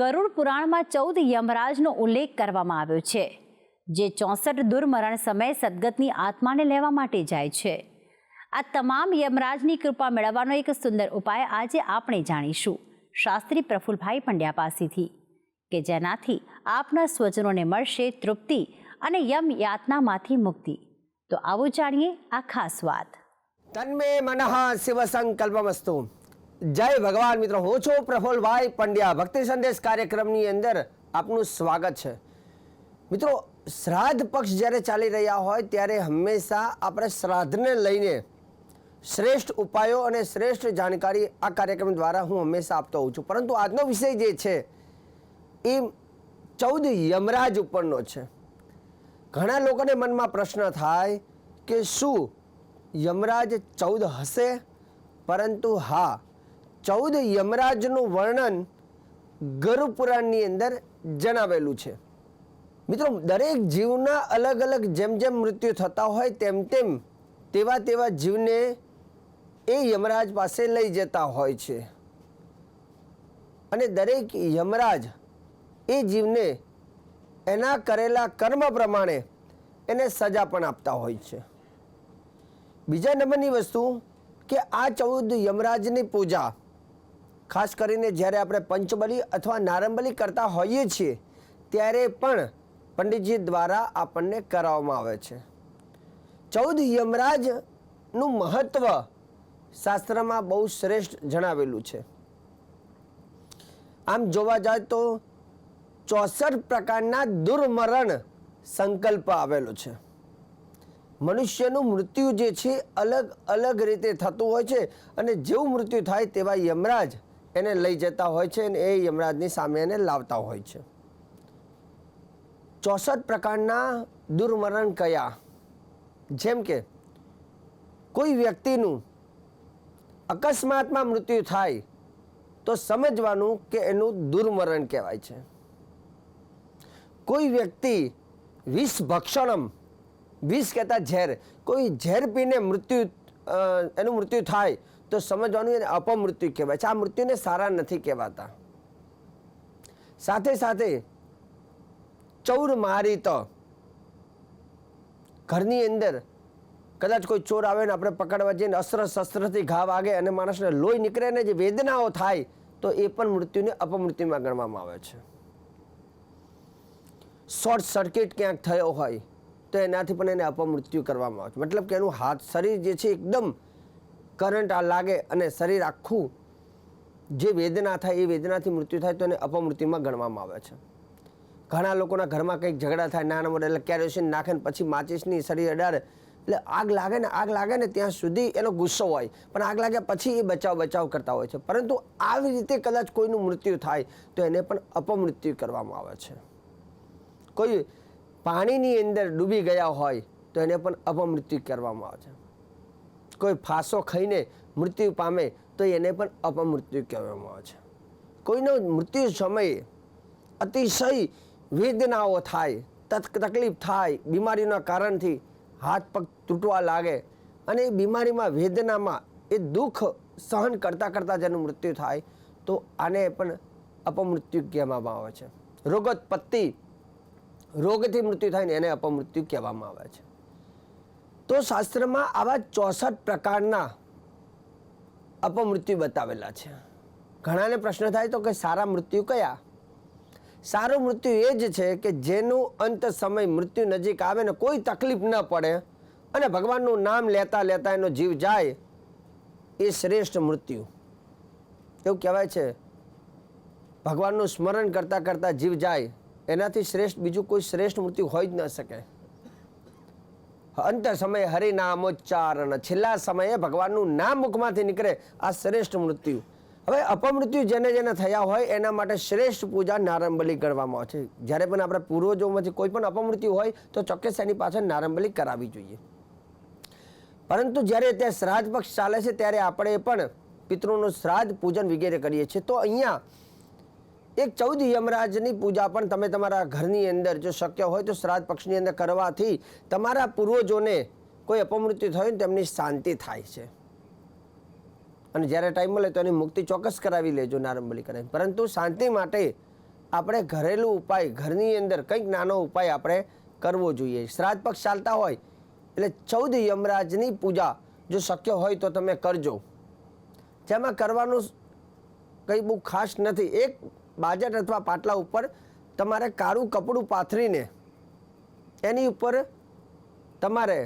ગરુડ પુરાણમાં ચૌદ યમરાજનો ઉલ્લેખ કરવામાં આવ્યો છે, જે ચોસઠ દુર્મરણ સમયે સદગતની આત્માને લેવા માટે જાય છે. આ તમામ યમરાજની કૃપા મેળવવાનો એક સુંદર ઉપાય આજે આપણે જાણીશું. શાસ્ત્રી પ્રફુલભાઈ પંડ્યા પાસેથી, કે જેનાથી આપના સ્વજનોને મળશે તૃપ્તિ અને યમ યાતનામાંથી મુક્તિ. તો આવું જાણીએ આ ખાસ વાત. તન્મે મનઃ શિવ સંકલ્પમસ્તુ જય ભગવાન મિત્રો, હું છું પ્રફુલભાઈ પંડ્યા. ભક્તિ સંદેશ કાર્યક્રમની અંદર આપનું સ્વાગત છે. મિત્રો, શ્રાદ્ધ પક્ષ જ્યારે ચાલી રહ્યા હોય ત્યારે હંમેશા આપણે શ્રાદ્ધને લઈને શ્રેષ્ઠ ઉપાયો અને શ્રેષ્ઠ જાણકારી આ કાર્યક્રમ દ્વારા હું હંમેશા આપતો હોઉં છું. પરંતુ આજનો વિષય જે છે, એ ચૌદ યમરાજ ઉપરનો છે. ઘણા લોકોને મનમાં પ્રશ્ન થાય કે શું યમરાજ ચૌદ હશે? પરંતુ હા ચૌદ યમરાજનું વર્ણન ગરુ પુરાણની અંદર જણાવેલું છે. મિત્રો, દરેક જીવના અલગ અલગ જેમ જેમ મૃત્યુ થતા હોય તેમ તેમ તેવા તેવા જીવને એ યમરાજ પાસે લઈ જતા હોય છે. અને દરેક યમરાજ એ જીવને એના કરેલા કર્મ પ્રમાણે એને સજા પણ આપતા હોય છે. બીજા નંબરની વસ્તુ કે આ ચૌદ યમરાજની પૂજા ખાસ કરીને જ્યારે આપણે પંચબલી અથવા નારંબલી કરતા હોઈએ છીએ, ત્યારે પણ પંડિતજી દ્વારા આપણને કરાવવામાં આવે છે. ચૌદ યમરાજનું મહત્વ શાસ્ત્રમાં બહુ શ્રેષ્ઠ જણાવેલું છે. આમ જોવા જાય તો ચોસઠ પ્રકારના દુર્મરણ સંકલ્પ આવેલો છે. મનુષ્યનું મૃત્યુ જે છે અલગ અલગ રીતે થતું હોય છે અને જેવું મૃત્યુ થાય તેવા યમરાજ એને લઈ જતા હોય છે અને એ યમરાજની સામે એને લાવતા હોય છે. ચોસઠ પ્રકારના દુર્મરણ કયા? જેમ કે, કોઈ વ્યક્તિનું અકસ્માતમાં મૃત્યુ થાય તો સમજવાનું કે એનું દુર્મરણ કહેવાય છે. કોઈ વ્યક્તિ વિષ ભક્ષણમ, વિષ કહેતા ઝેર, કોઈ ઝેર પીને મૃત્યુ એનું મૃત્યુ થાય તો સમજવાનું એને અપમૃત્યુ કહેવાય છે. આ મૃત્યુને સારા નથી કહેવાતા. સાથે સાથે ચૌર મારી તો ઘરની અંદર કદાચ કોઈ ચોર આવે ને આપણે પકડવા જઈને અસ્ત્ર શસ્ત્રથી ઘા વાગે અને માણસને લોહી નીકળે ને જે વેદનાઓ થાય, તો એ પણ મૃત્યુને અપમૃત્યુમાં ગણવામાં આવે છે. શોર્ટ સર્કિટ ક્યાંક થયો હોય, તો એનાથી પણ એને અપમૃત્યુ કરવામાં આવે છે. મતલબ કે એનું હાથ શરીર જે છે, એકદમ કરંટ આ લાગે અને શરીર આખું જે વેદના થાય, એ વેદનાથી મૃત્યુ થાય તો એને અપમૃત્યુમાં ગણવામાં આવે છે. ઘણા લોકોના ઘરમાં કંઈક ઝઘડા થાય, નાના મોટા, એટલે કેરોસીન નાખે ને પછી માચીસની શરીર અડાડે. એટલે આગ લાગે ને, આગ લાગે ને ત્યાં સુધી એનો ગુસ્સો હોય, પણ આગ લાગ્યા પછી એ બચાવ બચાવ કરતા હોય છે. પરંતુ આવી રીતે કદાચ કોઈનું મૃત્યુ થાય, તો એને પણ અપમૃત્યુ કરવામાં આવે છે. કોઈ પાણીની અંદર ડૂબી ગયા હોય, તો એને પણ અપમૃત્યુ કરવામાં આવે છે. કોઈ ફાંસો ખાઈને મૃત્યુ પામે તો એને પણ અપમૃત્યુ કહેવામાં આવે છે. કોઈનો મૃત્યુ સમયે અતિશય વેદનાઓ થાય, તક, તકલીફ થાય, બીમારીના કારણથી હાથ પગ તૂટવા લાગે અને એ બીમારીમાં, વેદનામાં એ દુઃખ સહન કરતાં કરતાં જેનું મૃત્યુ થાય, તો આને પણ અપમૃત્યુ કહેવામાં આવે છે. રોગોત્પત્તિ રોગથી મૃત્યુ થાય ને એને અપમૃત્યુ કહેવામાં આવે છે. તો શાસ્ત્રમાં આવા ચોસઠ પ્રકારના અપમૃત્યુ બતાવેલા છે. ઘણાને પ્રશ્ન થાય તો કે સારા મૃત્યુ કયા? સારું મૃત્યુ એ જ છે કે જેનું અંત સમય મૃત્યુ નજીક આવે ને કોઈ તકલીફ ન પડે અને ભગવાનનું નામ લેતા લેતા એનો જીવ જાય, એ શ્રેષ્ઠ મૃત્યુ. એવું કહેવાય છે. ભગવાનનું સ્મરણ કરતાં કરતાં જીવ જાય, એનાથી શ્રેષ્ઠ, બીજું કોઈ શ્રેષ્ઠ મૃત્યુ હોઈ જ ન શકે. અંત સમયે હરિનામોચ્ચારણ. છેલ્લા સમયે ભગવાનનું નામ મુખમાંથી નીકળે આ શ્રેષ્ઠ મૃત્યુ. હવે અપમૃત્યુ જેને જેને થયા હોય એના માટે શ્રેષ્ઠ પૂજા નારંબલી ગણવામાં આવે છે. જ્યારે પણ આપણે પૂર્વજોમાંથી કોઈ પણ અપમૃત્યુ હોય તો ચોક્કસ એની પાછળ નારંબલી કરાવવી જોઈએ. પરંતુ જ્યારે ત્યાં શ્રાદ્ધ પક્ષ ચાલે છે, ત્યારે આપણે પણ પિતૃનું શ્રાદ્ધ પૂજન વગેરે કરીએ છીએ. તો અહીંયા એક ચૌદ યમરાજની પૂજા પણ તમે તમારા ઘરની અંદર જો શક્ય હોય તો શ્રાદ્ધ પક્ષની અંદર કરવાથી તમારા પૂર્વજોને કોઈ અપમૃત્યુ થયું તેમની શાંતિ થાય છે. અને જ્યારે ટાઈમ મળે તો એની મુક્તિ ચોક્કસ કરાવી લેજો નારંબલી કરાવી પરંતુ શાંતિ માટે આપણે ઘરેલું ઉપાય, ઘરની અંદર કંઈક નાનો ઉપાય આપણે કરવો જોઈએ. શ્રાદ્ધ પક્ષ ચાલતા હોય એટલે ચૌદ યમરાજની પૂજા જો શક્ય હોય તો તમે કરજો. જેમાં કરવાનું કંઈ બહુ ખાસ નથી. એક બાજટ અથવા પાટલા ઉપર તમારે કાળું કપડું પાથરીને એની ઉપર તમારે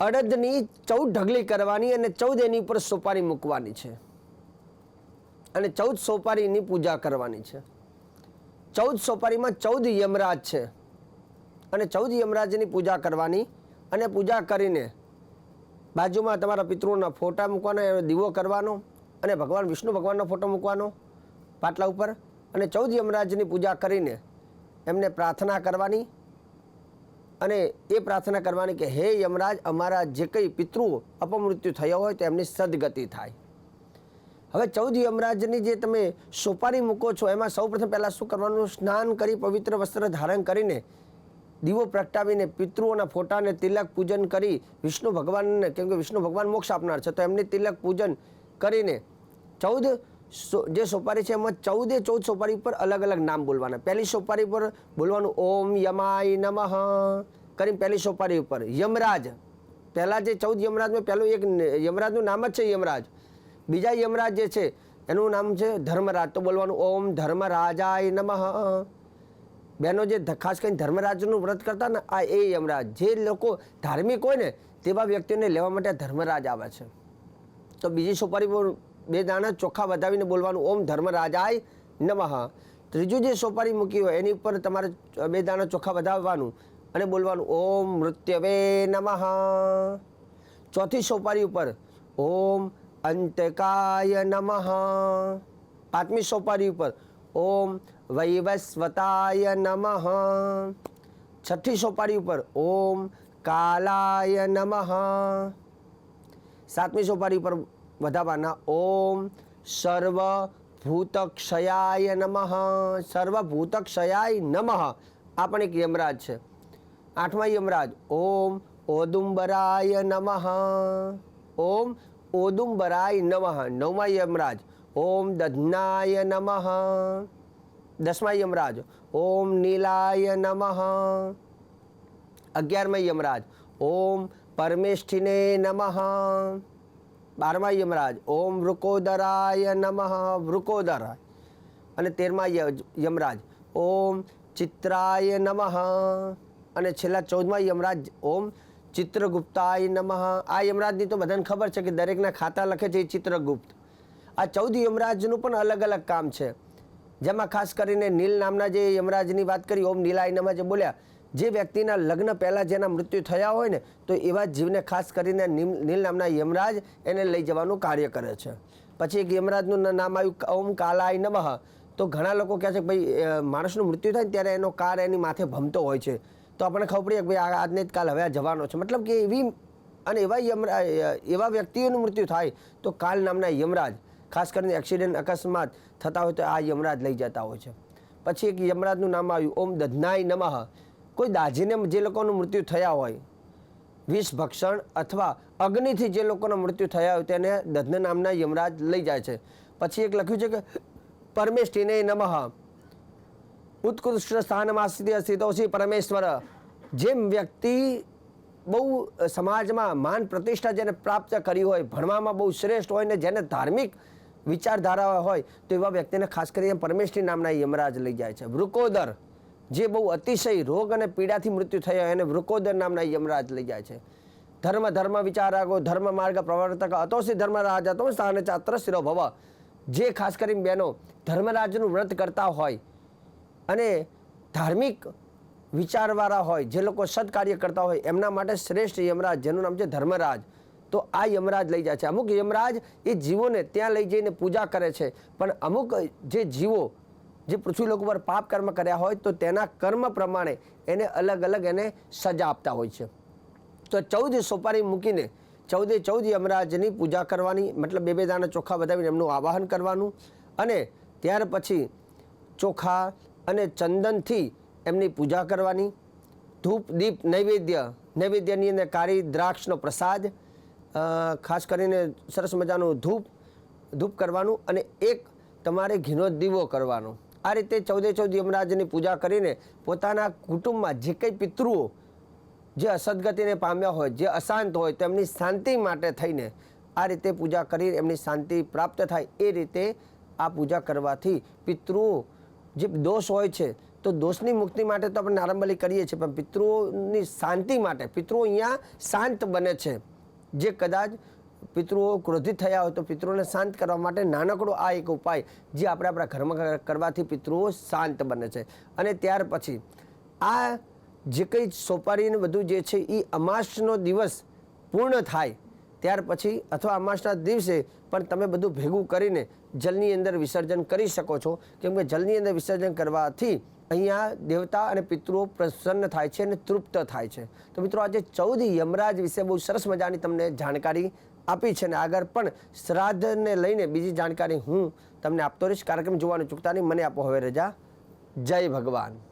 અડદની ચૌદ ઢગલી કરવાની અને ચૌદ એની ઉપર સોપારી મૂકવાની છે. અને ચૌદ સોપારીની પૂજા કરવાની છે. ચૌદ સોપારીમાં ચૌદ યમરાજ છે. અને ચૌદ યમરાજની પૂજા કરવાની અને પૂજા કરીને બાજુમાં તમારા પિતૃના ફોટા મૂકવાના દીવો કરવાનો અને ભગવાન વિષ્ણુ ભગવાનનો ફોટો મૂકવાનો. પાટલા ઉપર અને ચૌદ યમરાજની પૂજા કરીને એમને પ્રાર્થના કરવાની અને એ પ્રાર્થના કરવાની કે, હે યમરાજ, અમારા જે કંઈ પિતૃઓ અપમૃત્યુ થયા હોય તો એમની સદગતિ થાય. હવે ચૌદ યમરાજની જે તમે સોપારી મૂકો છો, એમાં સૌપ્રથમ પહેલાં શું કરવાનું? સ્નાન કરી, પવિત્ર વસ્ત્ર ધારણ કરીને દીવો પ્રગટાવીને પિતૃઓના ફોટાને તિલક પૂજન કરી વિષ્ણુ ભગવાનને, કેમ કે વિષ્ણુ ભગવાન મોક્ષ આપનાર છે, તો એમની તિલક પૂજન કરીને ચૌદ જે સોપારી છે એમાં ચૌદે ચૌદ સોપારી પર અલગ અલગ નામ બોલવાના. પહેલી સોપારી પર બોલવાનું ઓમ યમાય નમઃ. કરીને પહેલી સોપારી ઉપર યમરાજ. પહેલાં જે ચૌદ યમરાજમાં પહેલું એક યમરાજનું નામ જ છે યમરાજ. બીજા યમરાજ જે છે, એનું નામ છે ધર્મરાજ. તો બોલવાનું ઓમ ધર્મરાજાય નમઃ. બહેનો જે ખાસ કરીને ધર્મરાજનું વ્રત કરતા ને, આ એ યમરાજ. જે લોકો ધાર્મિક હોય ને, તેવા વ્યક્તિઓને લેવા માટે ધર્મરાજ આવે છે. તો બીજી સોપારી પર બે દાણા ચોખ્ખા વધાવીને બોલવાનું ઓમ ધર્મરાજાય નમઃ. ત્રીજું જે સોપારી મૂકી હોય, એની ઉપર તમારે બે દાણા ચોખ્ખા વધાવવાનું અને બોલવાનું ઓમ મૃત્યવે નમઃ. ચોથી સોપારી ઉપર ઓમ અંતકાય નમઃ. પાંચમી સોપારી ઉપર ઓમ વૈવસ્વતાય નમઃ. છઠ્ઠી સોપારી ઉપર ઓમ કાલાય નમઃ. સાતમી સોપારી ઉપર વધારવાના ઓમ સર્વ ભૂતક્ષયાય નમઃ, સર્વભૂતક્ષયાય નમઃ. આ પણ એક યમરાજ છે. આઠમા યમરાજ, ઓમ ઓદુંબરાય નમઃ. ઓમ ઓદુંબરાય નમઃ. નવમા યમરાજ, ઓમ દધનાય નમઃ. દસમા યમરાજ, ઓમ નીલાય નમઃ. અગિયારમા યમરાજ, ઓમ પરમેષ્ઠિને નમઃ. બારમા યમરાજ, ઓમ વૃકોદરાય નમઃ, વૃકોદરાય. અને તેરમા યમરાજ, ઓમ ચિત્રાય નમઃ. અને છેલ્લા ચૌદમા યમરાજ, ઓમ ચિત્રગુપ્તાય નમઃ. આ યમરાજની તો બધાને ખબર છે કે દરેકના ખાતા લખે છે એ ચિત્રગુપ્ત. આ ચૌદ યમરાજનું પણ અલગ અલગ કામ છે. જેમાં ખાસ કરીને નીલ નામના જે યમરાજની વાત કરી, ઓમ નીલાય નમઃ જે બોલ્યા જે વ્યક્તિના લગ્ન પહેલાં જેના મૃત્યુ થયા હોય ને, તો એવા જીવને ખાસ કરીને નીલ નામના યમરાજ એને લઈ જવાનું કાર્ય કરે છે. પછી એક યમરાજનું નામ આવ્યું ઓમ કાલાય નમઃ. તો ઘણા લોકો કહે છે કે ભાઈ માણસનું મૃત્યુ થાય ને ત્યારે એનો કાર એની માથે ભમતો હોય છે. તો આપણને ખબર પડી કે ભાઈ આજને જ કાલ હવે આ જવાનો છે. મતલબ કે એવી, અને એવા યમરા એવા વ્યક્તિઓનું મૃત્યુ થાય, તો કાલ નામના યમરાજ, ખાસ કરીને એક્સિડન્ટ અકસ્માત થતા હોય તો આ યમરાજ લઈ જતા હોય છે. પછી એક યમરાજનું નામ આવ્યું, ઓમ દધનાય નમઃ. કોઈ દાજીને જે લોકોનું મૃત્યુ થયા હોય, વિષ ભક્ષણ અથવા અગ્નિથી જે લોકોના મૃત્યુ થયા હોય તેને દધ્ન નામના યમરાજ લઈ જાય છે. પછી એક લખ્યું છે કે પરમેષ્ઠિને નમઃ. ઉત્કૃષ્ટ સ્થાનમાં શ્રી પરમેશ્વર. જેમ વ્યક્તિ બહુ સમાજમાં માન પ્રતિષ્ઠા જેને પ્રાપ્ત કરી હોય, ભણવામાં બહુ શ્રેષ્ઠ હોય ને જેને ધાર્મિક વિચારધારા હોય, તો એવા વ્યક્તિને ખાસ કરીને પરમેશ્વરી નામના યમરાજ લઈ જાય છે. વૃકોદર. જે બહુ અતિશય રોગ અને પીડાથી મૃત્યુ થયા એને વૃકોદર નામના યમરાજ લઈ જાય છે. ધર્મ ધર્મ વિચારાગો, ધર્મ માર્ગ પ્રવર્તક, અતોસી ધર્મ રાજા, તો સ્થાને ચાત્ર શિરો ભવ. જે ખાસ કરીને બહેનો ધર્મરાજનું વ્રત કરતા હોય અને ધાર્મિક વિચારવાળા હોય, જે લોકો સત્કાર્ય કરતા હોય, એમના માટે શ્રેષ્ઠ યમરાજ, જેનું નામ છે ધર્મરાજ. તો આ યમરાજ લઈ જાય છે. અમુક યમરાજ એ જીવોને ત્યાં લઈ જઈને પૂજા કરે છે. પણ અમુક જે જીવો જે પૃથ્વી લોક પર પાપ કર્મ કર્યા હોય તો તેના કર્મ પ્રમાણે એને અલગ અલગ એને સજા આપતા હોય છે. તો ચૌદ સોપારી મૂકીને ચૌદે ચૌદ યમરાજની પૂજા કરવાની, મતલબ બે બે દાના ચોખા વધાવીને એમનું આવાહન કરવાનું અને ત્યાર પછી ચોખા અને ચંદનથી એમની પૂજા કરવાની. ધૂપ, દીપ, નૈવેદ્ય, નૈવેદ્યની અંદર કાળી દ્રાક્ષનો પ્રસાદ ખાસ કરીને સરસ મજાનું ધૂપ ધૂપ કરવાનું અને એક તમારે ઘીનો દીવો કરવાનો. આ રીતે ચૌદે ચૌદ યમરાજની પૂજા કરીને પોતાના કુટુંબમાં જે કંઈ પિતૃઓ જે અસદગતિને પામ્યા હોય, જે અશાંત હોય, તેમની શાંતિ માટે થઈને આ રીતે પૂજા કરી એમની શાંતિ પ્રાપ્ત થાય એ રીતે આ પૂજા કરવાથી પિતૃઓ જે દોષ હોય છે, તો દોષની મુક્તિ માટે તો આપણે નારંબલી કરીએ છીએ, પણ પિતૃઓની શાંતિ માટે, પિતૃઓ અહીંયા શાંત બને છે. જે કદાચ પિતૃઓ ક્રોધિત થયા હોય તો પિતૃઓને શાંત કરવા માટે નાનકડો આ એક ઉપાય જે આપણે આપણા ઘરમાં કરવાથી પિતૃઓ શાંત બને છે. અને ત્યાર પછી આ જે કંઈ સોપારીને બધું જે છે એ અમાસનો દિવસ પૂર્ણ થાય ત્યાર પછી અથવા અમાસના દિવસે પણ તમે બધું ભેગું કરીને જલની અંદર વિસર્જન કરી શકો છો. કેમ કે જલની અંદર વિસર્જન કરવાથી અહીંયા દેવતા અને પિતૃઓ પ્રસન્ન થાય છે અને તૃપ્ત થાય છે. તો મિત્રો આજે ચૌદ યમરાજ વિશે બહુ સરસ મજાની તમને જાણકારી આપી છે અને આગળ પણ શ્રાદ્ધને લઈને બીજી જાણકારી હું તમને આપતો રહીશ. કાર્યક્રમ જોવાનું ચૂકતા નહીં. મને આપો હવે રજા. જય ભગવાન.